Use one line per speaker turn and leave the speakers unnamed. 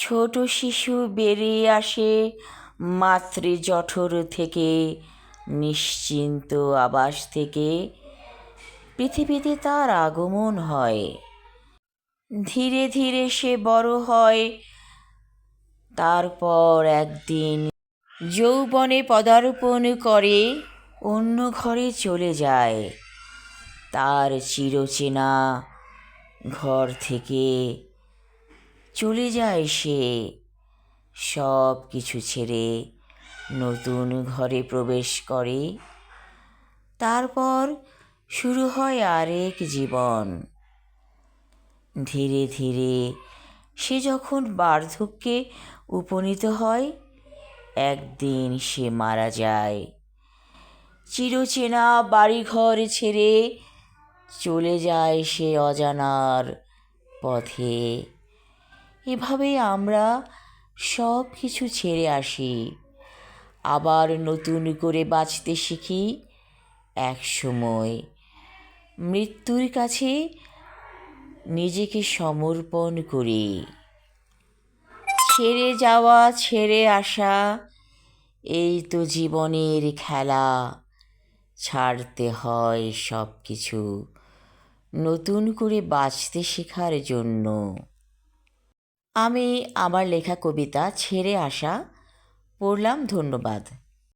ছোট শিশু বেরিয়ে আসে মাতৃ জঠর থেকে, নিশ্চিন্ত আবাস থেকে। পৃথিবীতে তার আগমন হয়। ধীরে ধীরে সে বড় হয়। তারপর একদিন যৌবনে পদার্পণ করে অন্য ঘরে চলে যায়। তার চিরচেনা ঘর থেকে চলে যায় সে। সব কিছু ছেড়ে নতুন ঘরে প্রবেশ করে। তারপর শুরু হয় আরেক জীবন। ধীরে ধীরে সে যখন বার্ধক্যে উপনীত হয়, একদিন সে মারা যায়। চিরচেনা বাড়িঘর ছেড়ে চলে যায় সে অজানার পথে। এভাবেই আমরা সব কিছু ছেড়ে আসি। আবার নতুন করে বাঁচতে শিখি এক সময়। মৃত্যুর কাছে নিজেকে সমর্পণ করি। ছেড়ে যাওয়া, ছেড়ে আসা, এই তো জীবনের খেলা। ছাড়তে হয় সব কিছু নতুন করে বাঁচতে শেখার জন্য। আমি আমার লেখা কবিতা ছেড়ে আসা পড়লাম ধন্যবাদ।